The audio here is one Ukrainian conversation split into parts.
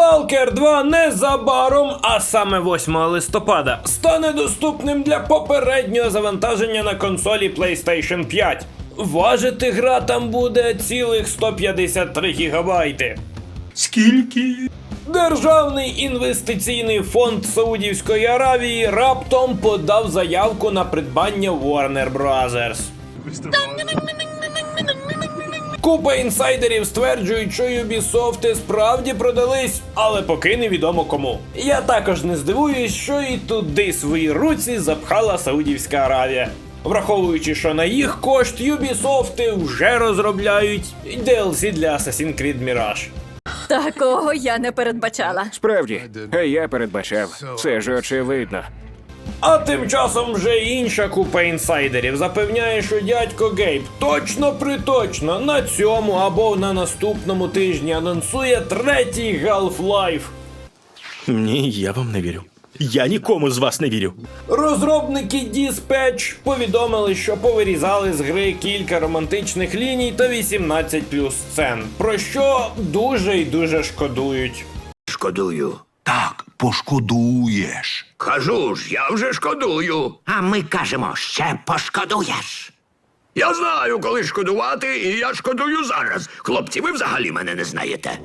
Stalker 2 незабаром, а саме 8 листопада, стане доступним для попереднього завантаження на консолі PlayStation 5. Важити гра там буде цілих 153 гігабайти. Скільки? Державний інвестиційний фонд Саудівської Аравії раптом подав заявку на придбання Warner Bros. Купа інсайдерів стверджують, що Ubisoft справді продались, але поки невідомо кому. Я також не здивуюсь, що і туди свої руці запхала Саудівська Аравія. Враховуючи, що на їх кошт Ubisoft вже розробляють DLC для Assassin's Creed Mirage. Такого я не передбачала. Справді, а я передбачав. Це ж очевидно. А тим часом вже інша купа інсайдерів запевняє, що дядько Гейб точно приточно на цьому або на наступному тижні анонсує третій Half-Life. Ні, я вам не вірю. Я нікому з вас не вірю. Розробники Dispatch повідомили, що повирізали з гри кілька романтичних ліній та 18 плюс сцен, про що дуже і дуже шкодують. Шкодую. Так, пошкодуєш. Кажу ж, я вже шкодую. А ми кажемо, ще пошкодуєш. Я знаю, коли шкодувати, і я шкодую зараз. Хлопці, ви взагалі мене не знаєте.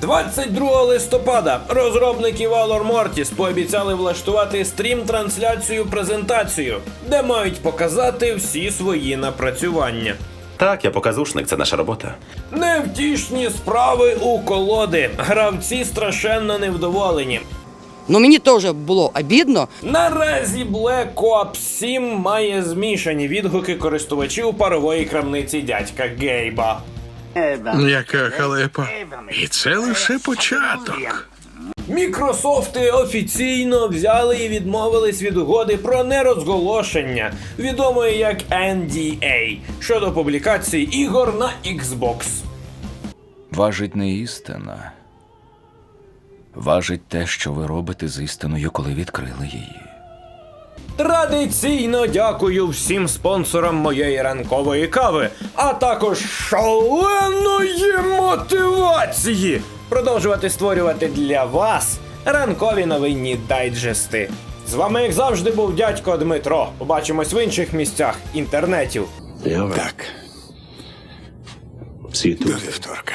22 листопада розробники Valor Mortis пообіцяли влаштувати стрім-трансляцію презентацію, де мають показати всі свої напрацювання. Так, я показушник, це наша робота. Невтішні справи у колоди. Гравці страшенно невдоволені. Ну мені теж було обідно. Наразі Black Ops 7 має змішані відгуки користувачів парової крамниці дядька Гейба. Яка халепа. І це лише початок. Мікрософти офіційно взяли і відмовились від угоди про нерозголошення, відомої як NDA, щодо публікації ігор на Xbox. Важить не істина. Важить те, що ви робите з істиною, коли відкрили її. Традиційно дякую всім спонсорам моєї ранкової кави, а також шаленої мотивації продовжувати створювати для вас ранкові новинні дайджести. З вами, як завжди, був дядько Дмитро. Побачимось в інших місцях інтернетів. Так. До вівторка.